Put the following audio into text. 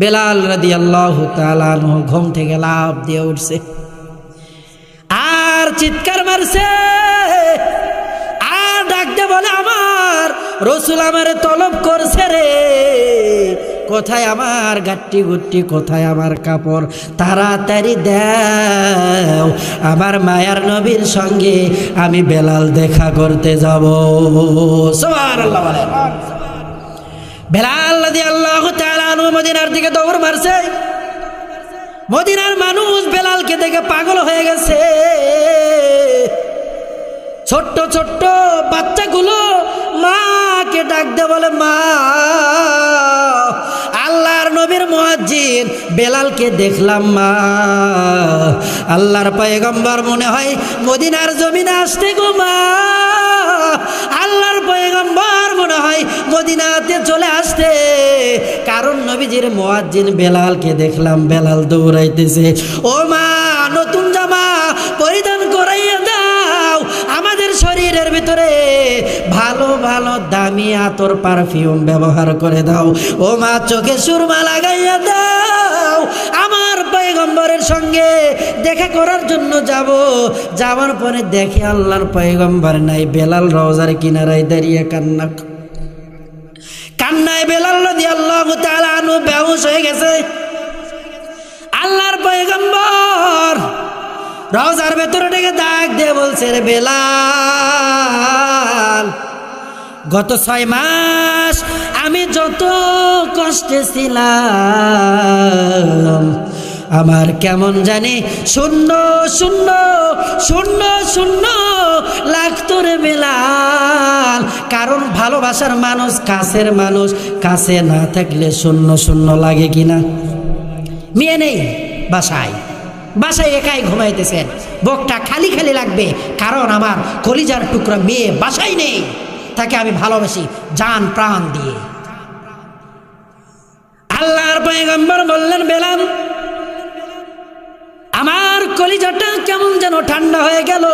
বেলাল রাদি আল্লাহ তালানহ ঘুম থেকে লাভ দিয়ে উঠছে। আর চিৎকার মারছে। আর ডাকতে বলে, আমার রসুল আমারে তলব করছে রে। কোথায় আমার গাট্টি গুট্টি, কোথায় আমার কাপড়? তাড়াতাড়ি দেও, আমার মায়ার নবীর সঙ্গে আমি বেলাল দেখা করতে যাব। বেলাল আল্লাহ তাআলা মদিনার দিকে দৌড় মারছে। মদিনার মানুষ বেলালকে দেখে পাগল হয়ে গেছে। ছোট্ট ছোট্ট বাচ্চাগুলো মাকে ডাক দে বলে, মা, আল্লাহর নবীর মুয়াজ্জিন, বেলালকে দেখলাম, মা। আল্লাহর পয়গম্বর মনে হয়, মদিনার জমিনে আসতে গো, মা। আল্লাহর পয়গম্বর মনে হয়, মদিনাতে চলে কারণ নবীজির মুয়াজ্জিন বেলালকে দেখলাম বেলাল দৌড়াইতেছে, ও মা, নতুন জামা পরিধান করাইয়া দাও, আমাদের শরীরের ভিতরে ভালো ভালো, দামি আতর পারফিউম ব্যবহার করে দাও। ও মা, চোখে সুরমা লাগাইয়া দাও, আমার পয়গম্বরের সঙ্গে দেখা করার জন্য যাব। যাওয়ার পরে দেখে আল্লাহর পয়গম্বর নাই, বেলাল রওজার কিনারায় দাঁড়িয়ে কান্না কান্নায় বেলাল নদী আল্লাহ আনু বেহুশ হয়ে গেছে। আল্লাহর পয়গম্বর রওজার ভেতরে ডেকে ডাক দিয়ে বলছে, রে বেলাল, গত ছয় মাস আমি যত কষ্টে ছিলাম, আমার কেমন জানি শূন্য শূন্য শূন্য শূন্য লাগতো রে বেলাল। কারণ ভালোবাসার মানুষ, কাছের মানুষ, কাছে না থাকলে শূন্য শূন্য লাগে কিনা? মেয়ে নেই বাসায়। বাসায় একাই ঘুমাইতেছেন। বকটা খালি খালি লাগবে, কারণ আমার কলিজার টুকরা মেয়ে বাসায় নেই। তাকে আমি ভালোবাসি জান প্রাণ দিয়ে। আল্লাহর পয়গম্বর বললেন, বেলাল, আমার কলিজাটা কেমন যেন ঠান্ডা হয়ে গেল।